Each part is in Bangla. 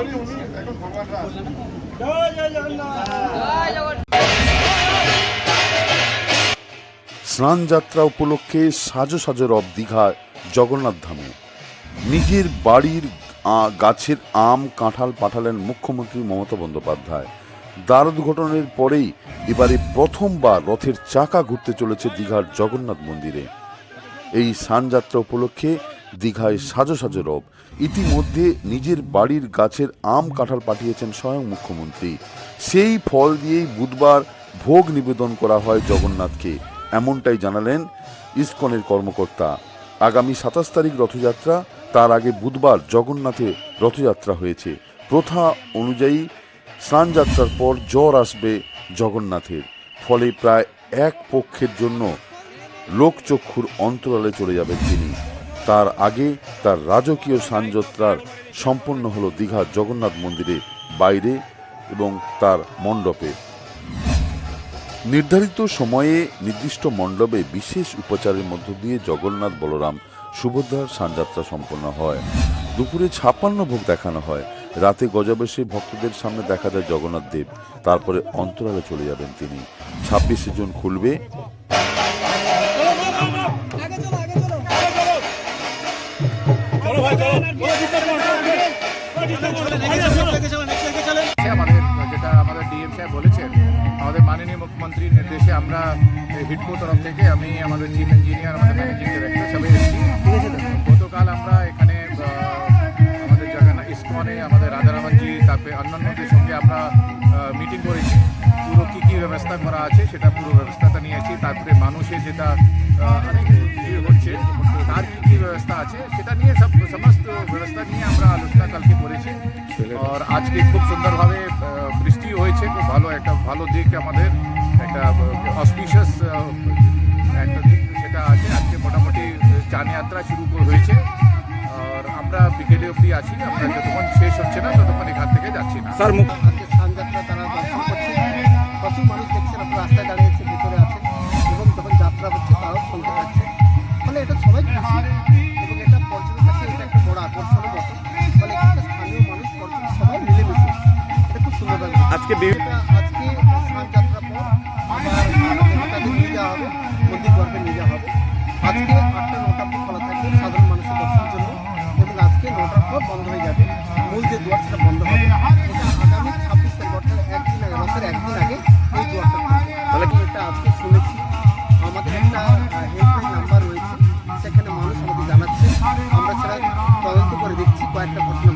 রাম স্নানযাত্রা উপলক্ষে সাজো সাজো রব দীঘায় জগন্নাথ ধামে। নিজের বাড়ির গাছের আম কাঁঠাল পাঠালেন মুখ্যমন্ত্রী মমতা বন্দ্যোপাধ্যায়। দারুদ ঘটনের পরেই এবারে প্রথমবার রথের চাকা ঘুরতে চলেছে দীঘার জগন্নাথ মন্দিরে। এই স্নানযাত্রা উপলক্ষে দীঘায় সাজো সাজো রব ইতিমধ্যে নিজের বাড়ির গাছের আম কাঁঠাল পাঠিয়েছেন স্বয়ং মুখ্যমন্ত্রী। সেই ফল দিয়েই বুধবার ভোগ নিবেদন করা হয় জগন্নাথকে। এমনটাই জানালেন ইসকনের কর্মকর্তা। আগামী সাতাশ তারিখ রথযাত্রা, তার আগে বুধবার জগন্নাথে রথযাত্রা হয়েছে। প্রথা অনুযায়ী স্নানযাত্রার পর জ্বর আসবে জগন্নাথের। ফলে প্রায় এক পক্ষের জন্য লোকচক্ষুর অন্তরালে চলে যাবেন তিনি। তার আগে তার রাজকীয় সানযাত্রার সম্পন্ন হলো দীঘার জগন্নাথ মন্দিরে বাইরে এবং তার মণ্ডপে। নির্ধারিত সময়ে নির্দিষ্ট মণ্ডপে বিশেষ উপচারের মধ্য দিয়ে জগন্নাথ বলরাম সুভদ্রার সানযাত্রা সম্পন্ন হয়। দুপুরে ছাপ্পান্ন ভোগ দেখানো হয়। রাতে গজাবেশে ভক্তদের সামনে দেখা যায় জগন্নাথ দেব। তারপরে অন্তরালে চলে যাবেন তিনি। ছাব্বিশে জন খুলবে। আমাদের যেটা আমাদের ডিএম সাহেব বলেছেন আমাদের মাননীয় মুখ্যমন্ত্রীর নির্দেশে আমরা হিডকো তরফ থেকে আমি আমাদের চিফ ইঞ্জিনিয়ার আমাদের ম্যানেজিং ডিরেক্টর সবাই এসেছি গতকাল আমরা এখানে আমাদের জগন্নাথ ইস্কনে আমাদের রাধারামনজি তারপরে অন্যান্যদের সঙ্গে আমরা মিটিং করেছি পুরো কী কী ব্যবস্থা করা আছে সেটা পুরো ব্যবস্থাটা নিয়েছি তারপরে মানুষের যেটা অনেক হচ্ছে আজকে খুব সুন্দরভাবে বৃষ্টি হয়েছে, খুব ভালো একটা, ভালো দিক আমাদের, একটা অসপিশিয়াস একটা দিক সেটা আছে। আজকে মোটামুটি চান যাত্রা শুরু হয়েছে। আর আমরা বিকেলে অবধি আছি, আমরা যতক্ষণ শেষ হচ্ছে না, ততক্ষণ এখান থেকে যাচ্ছি না। স্যার আজকে পর আবার নিয়ে যাওয়া হবে মন্দির নিয়ে যাওয়া হবে। আজকে আটটা নটা খোলা থাকবে সাধারণ মানুষের দর্শনের জন্য এবং আজকে নটার পর বন্ধ হয়ে যাবে। মূল যে দুয়ার সেটা বন্ধ হবে। এটা আগামী ছাব্বিশ তারিখ অর্থাৎ একদিন আগে রথের একদিন আগে এই দুয়ারটা খুলবে। তাহলে কি এটা আজকে শুনেছি। আমাদের একটা হেল্পলাইন নাম্বার রয়েছে। সেখানে মানুষ আমাদের জানাচ্ছে। আমরা সেটা তদন্ত করে দেখছি কয়েকটা ঘটনা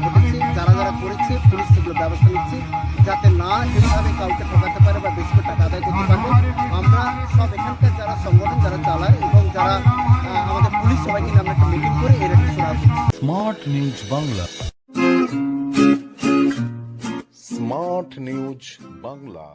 যারা করেছে পুলিশ সেগুলো ব্যবস্থা নিচ্ছে যাতে না এইভাবে কাউকে ঠকাতে পারে বা বেশি করে টাকা আদায় করতে পারবে আমরা সব এখানকার যারা সংগঠন যারা চালায় এবং যারা আমাদের পুলিশ সবাইকে নিয়ে আমরা একটা মিটিং করে এর একটা সুরাহ smart news Bangla. Smart news Bangla.